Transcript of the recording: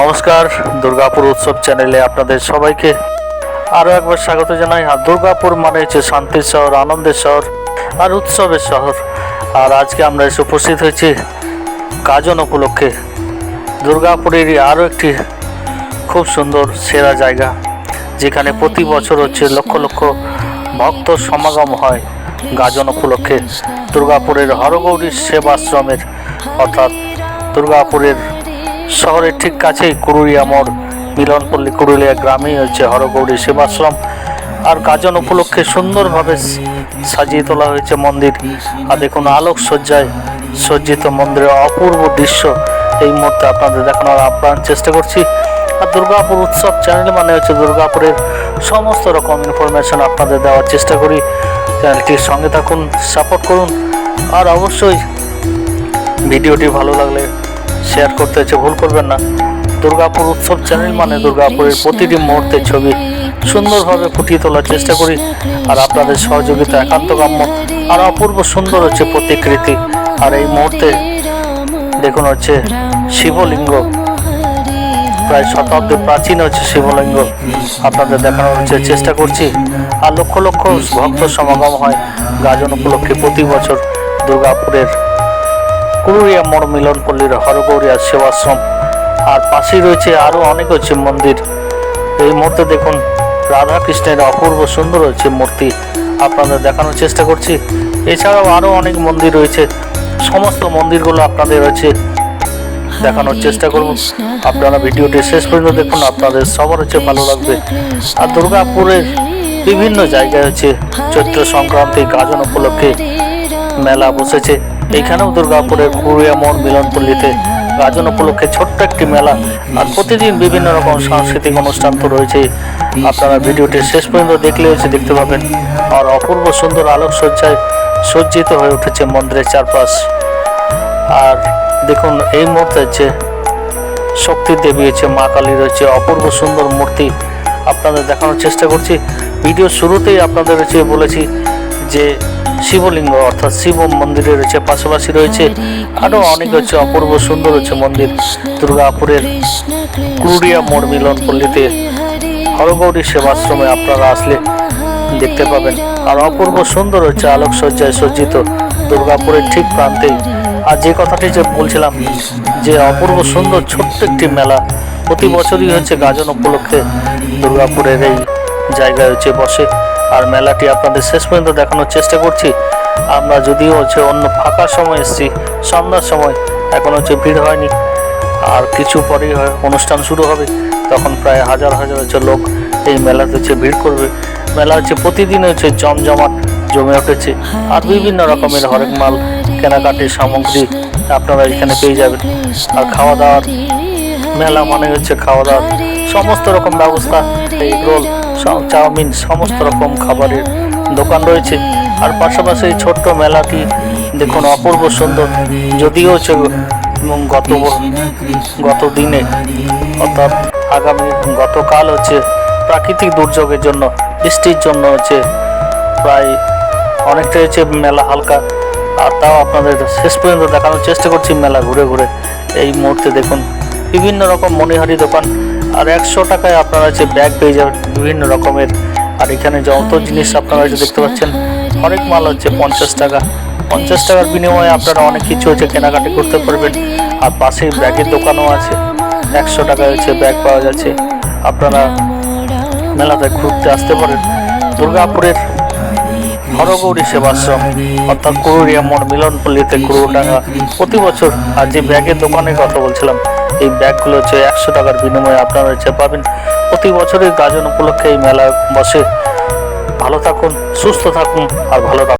নমস্কার, দুর্গাপুর উৎসব চ্যানেলে আপনাদের সবাইকে আরও একবার স্বাগত জানাই। আর দুর্গাপুর মানে হচ্ছে শান্তির শহর, আনন্দের শহর আর উৎসবের শহর। আর আজকে আমরা এসে উপস্থিত হয়েছি গাজন উপলক্ষে। দুর্গাপুরেরই আরও একটি খুব সুন্দর সেরা জায়গা, যেখানে প্রতি বছর হচ্ছে লক্ষ লক্ষ ভক্ত সমাগম হয় গাজন উপলক্ষে। দুর্গাপুরের হরগৌরী সেবাশ্রমের, অর্থাৎ দুর্গাপুরের শহরের ঠিক কাছেই কুরুলিয়া মোড়, মিলনপল্লী কুরুলিয়া গ্রামেই হচ্ছে হরগৌরী সেবাশ্রম আর গাজন উপলক্ষে সুন্দরভাবে সাজিয়ে তোলা হয়েছে মন্দির। আর দেখুন আলোক সজ্জায় সজ্জিত মন্দিরের অপূর্ব দৃশ্য এই মুহূর্তে আপনাদের দেখানোর আপ্রাণ চেষ্টা করছি। আর দুর্গাপুর উৎসব চ্যানেল মানে হচ্ছে দুর্গাপুরের সমস্ত রকম ইনফরমেশন আপনাদের দেওয়ার চেষ্টা করি। চ্যানেলটির সঙ্গে থাকুন সাপোর্ট করুন। আর অবশ্যই ভিডিওটি ভালো লাগলে শেয়ার করতে হচ্ছে, ভুল করবেন না। দুর্গাপুর উৎসব চ্যানেল মানে দুর্গাপুরের প্রতিটি মুহূর্তের ছবি সুন্দরভাবে ফুটিয়ে তোলার চেষ্টা করি। আর আপনাদের সহযোগিতা একান্ত কাম্য আর অপূর্ব সুন্দর হচ্ছে প্রতিকৃতি। আর এই মুহূর্তে দেখুন হচ্ছে শিবলিঙ্গ। প্রায় শতাব্দী প্রাচীন হচ্ছে শিবলিঙ্গ। আপনাদের দেখানোর হচ্ছে চেষ্টা করছি। আর লক্ষ লক্ষ ভক্ত সমাগম হয় গাজন উপলক্ষে প্রতি বছর দুর্গাপুরের কুরুরিয়া মোড় মিলনপল্লীর হরগৌরিয়া সেবাশ্রম। আর পাশেই রয়েছে আরও অনেক হচ্ছে মন্দির। এই মুহূর্তে দেখুন রাধা কৃষ্ণের অপূর্ব সুন্দর হচ্ছে মূর্তি। আপনাদের দেখানোর চেষ্টা করছি। এছাড়াও আরও অনেক মন্দির রয়েছে। সমস্ত মন্দিরগুলো আপনাদের হচ্ছে দেখানোর চেষ্টা করব। আপনারা ভিডিওটি শেষ পর্যন্ত দেখুন আপনাদের সবার হচ্ছে ভালো লাগবে। আর দুর্গাপুরের বিভিন্ন জায়গায় হচ্ছে চৈত্র সংক্রান্তি গাজন উপলক্ষে মেলা বসেছে। এখানেও দুর্গাপুরের কুড়িয়া মোড় মিলনপল্লীতে গাজন উপলক্ষে ছোট্ট একটি মেলা আর প্রতিদিন বিভিন্ন রকম সাংস্কৃতিক অনুষ্ঠান তো রয়েছে। আপনারা ভিডিওটি শেষ পর্যন্ত দেখলে হচ্ছে দেখতে পাবেন। আর অপূর্ব সুন্দর আলোকসজ্জায় সজ্জিত হয়ে উঠেছে মন্দিরের চারপাশ। আর দেখুন, এই মুহূর্তে হচ্ছে শক্তি দেবী হচ্ছে মা কালী রয়েছে, অপূর্ব সুন্দর মূর্তি আপনাদের দেখানোর চেষ্টা করছি। ভিডিও শুরুতেই আপনাদের হচ্ছে বলেছি যে শিবলিঙ্গ, অর্থাৎ শিব মন্দিরে রয়েছে, পাশাপাশি রয়েছে আরও অনেক হচ্ছে অপূর্ব সুন্দর হচ্ছে মন্দির। দুর্গাপুরের কুরুরিয়া মোড় মিলন পল্লীতে হরগৌরী সেবাশ্রমে আপনারা আসলে দেখতে পাবেন। আর অপূর্ব সুন্দর হচ্ছে আলোকসজ্জায় সজ্জিত দুর্গাপুরের ঠিক প্রান্তেই আর যে কথাটি যে বলছিলাম, যে অপূর্ব সুন্দর ছোট্ট একটি মেলা, প্রতি বছরই হচ্ছে গাজন উপলক্ষে দুর্গাপুরের এই জায়গায় হচ্ছে বসে। আর মেলাটি আপনাদের শেষ পর্যন্ত দেখানোর চেষ্টা করছি। আমরা যদিও হচ্ছে অন্য ফাঁকা সময় এসেছি সন্ধ্যার সময় এখন হচ্ছে ভিড় হয়নি। আর কিছু পরেই হয় অনুষ্ঠান শুরু হবে তখন প্রায় হাজার হাজার হচ্ছে লোক এই মেলাতে হচ্ছে ভিড় করবে। মেলা হচ্ছে প্রতিদিন হচ্ছে জমজমাট জমে উঠেছে। আর বিভিন্ন রকমের হরেক মাল কেনাকাটির সামগ্রী আপনারা এখানে পেয়ে যাবেন। আর খাওয়া দাওয়ার মেলা মানে হচ্ছে খাওয়া দাওয়ার সমস্ত রকম ব্যবস্থা এই রোল চাউমিন, সমস্ত রকম খাবারের দোকান রয়েছে। আর পাশাপাশি এই ছোট্ট মেলাটি দেখুন অপূর্ব সুন্দর। যদিও উম গত গত দিনে, অর্থাৎ আগামী গতকাল হচ্ছে প্রাকৃতিক দুর্যোগের জন্য, বৃষ্টির জন্য হচ্ছে প্রায় অনেকটা হচ্ছে মেলা হালকা। আর তাও আপনাদের শেষ পর্যন্ত দেখানোর চেষ্টা করছি মেলা ঘুরে ঘুরে। এই মুহূর্তে দেখুন, বিভিন্ন রকম মনিহারি দোকান আর একশো টাকায় আপনারা হচ্ছে ব্যাগ পেয়ে যাবেন বিভিন্ন রকমের। আর এখানে যত জিনিস আপনারা হচ্ছে দেখতে পাচ্ছেন, অনেক মাল হচ্ছে পঞ্চাশ টাকা। পঞ্চাশ টাকার বিনিময়ে আপনারা অনেক কিছু হচ্ছে কেনাকাটি করতে পারবেন। আর পাশেই ব্যাগের দোকানও আছে। একশো টাকায় হচ্ছে ব্যাগ পাওয়া যাচ্ছে। আপনারা মেলাতে ঘুরতে আসতে পারেন। দুর্গাপুরের হরগৌরী সেবাশ্রম, অর্থাৎ কুরুরিয়া মোড় মিলনপল্লীতে কুরুডাঙ্গা প্রতি বছর। আর যে ব্যাগের দোকানের কথা বলছিলাম এই ব্যাগগুলো হচ্ছে একশো টাকার বিনিময়ে আপনারা হচ্ছে পাবেন, প্রতি বছরই গাজন উপলক্ষে এই মেলা বসে। ভালো থাকুন, সুস্থ থাকুন আর ভালো রাখুন